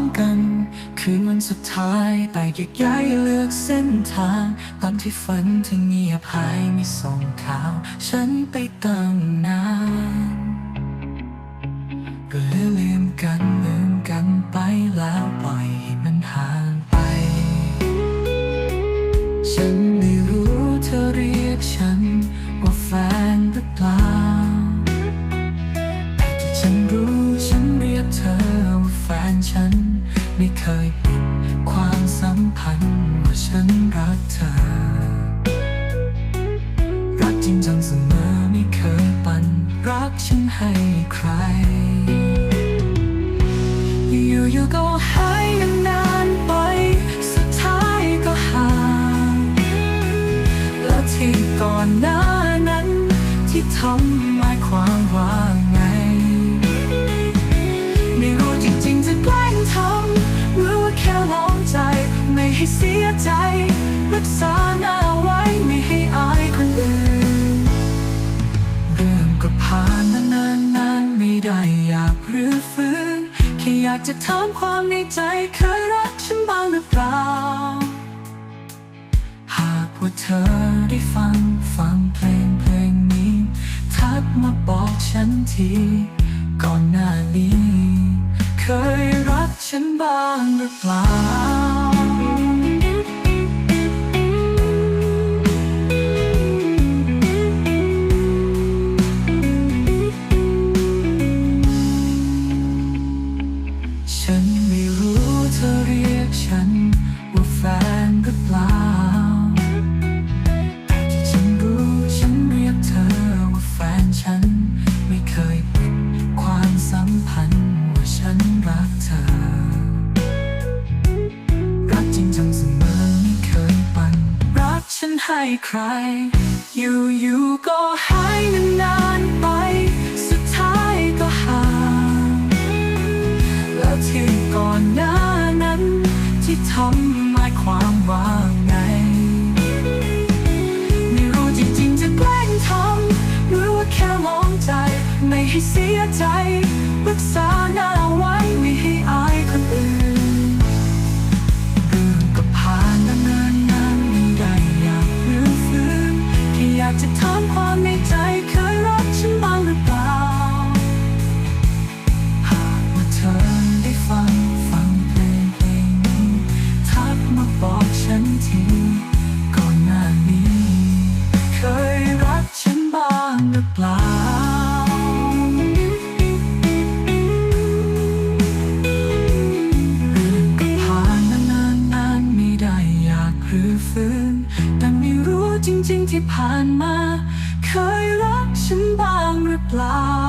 องกัน คืนวันสุดท้ายแต่แยกย้ายเลือกเส้นทางตอนที่ฝันถึงเงียบหายมีสองเท้าฉันไปตั้งนาน ยปิดความสัมพันธ์ว่าฉันรักเธอ รักจริงจังเสมอไม่เคยปัน รักฉันให้ใคร อยู่ๆก็หายนานๆไป สุดท้ายก็ห่างแล้วที่ก่อนหน้านั้นที่ทำ หรื้อฟื้นแค่อยากจะถามความในใจเคยรักฉันบ้างหรือเปล่า หากว่าเธอได้ฟังฟังเพลงเพลงนี้ ทักมาบอกฉันทีก่อนหน้านี้ เคยรักฉันบ้างหรือเปล่า ให้ใคร อยู่ๆก็หายนานๆไป สุดท้ายก็ห่างแล้วที่ก่อนหน้านั้น ที่ทำหมายความว่าไง ไม่รู้จริงๆจะแกล้งทำหรือว่าแค่มองใจ ไม่ให้เสียใจ หรือเปล่าเรื่องก็ผ่านมานานนานไม่ได้อยากรื้อฟื้น แต่ไม่รู้จริงๆที่ผ่านมา เคยรักฉันบ้างหรือเปล่า